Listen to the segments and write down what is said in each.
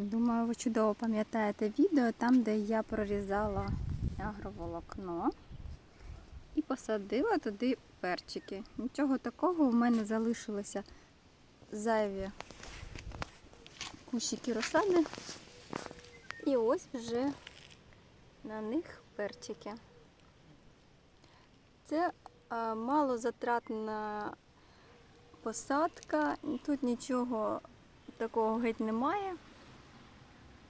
Думаю, ви чудово пам'ятаєте відео там, де я прорізала агроволокно і посадила туди перчики. Нічого такого, у мене залишилося зайві кущики розсади. І ось вже на них перчики. Це малозатратна посадка, тут нічого такого геть немає.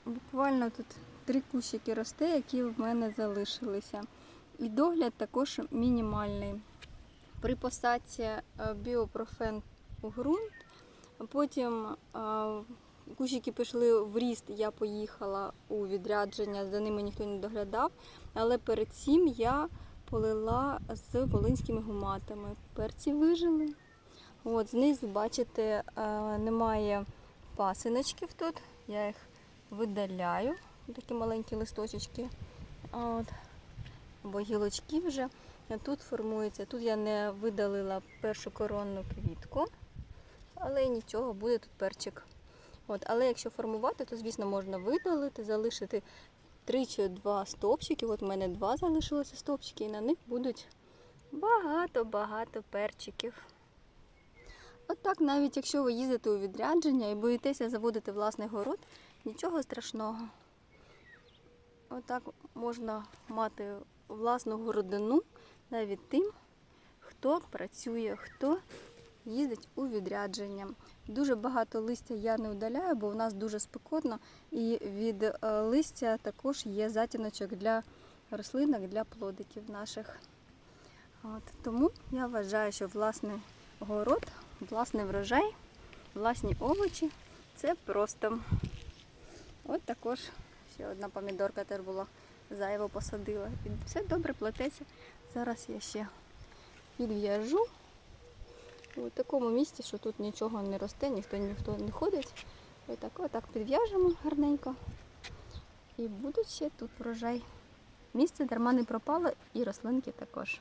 Буквально тут три кущики росте, які в мене залишилися. І догляд також мінімальний. При посадці е, біопрофен у ґрунт, потім е, кущики пішли в ріст, я поїхала у відрядження, за ними ніхто не доглядав. Але перед цим я полила з волинськими гуматами. Перці вижили. От, знизу, бачите, е, немає пасиночків тут. Я їх видаляю. Такі маленькі листочки. От. Або гілочки вже. Тут формується. Тут я не видалила першу коронну квітку, але нічого, буде тут перчик. От. Але якщо формувати, то звісно можна видалити, залишити три чи два стовпчики. От у мене два залишилося стовпчики, і на них будуть багато-багато перчиків. От навіть якщо ви їздите у відрядження і боїтеся заводити власний город, нічого страшного. Отак можна мати власну городину навіть тим, хто працює, хто їздить у відрядження. Дуже багато листя я не удаляю, бо в нас дуже спекотно, і від е, листя також є затіночок для рослинок, для плодиків наших. От, тому я вважаю, що власний город, власний врожай, власні овочі це просто. От також ще одна помідорка теж була зайво посадила. І все добре плететься. Зараз я ще підв'яжу у такому місці, що тут нічого не росте, ніхто ніхто не ходить. Отак, отак підв'яжемо гарненько. І буде ще тут врожай. Місце дарма не пропало і рослинки також.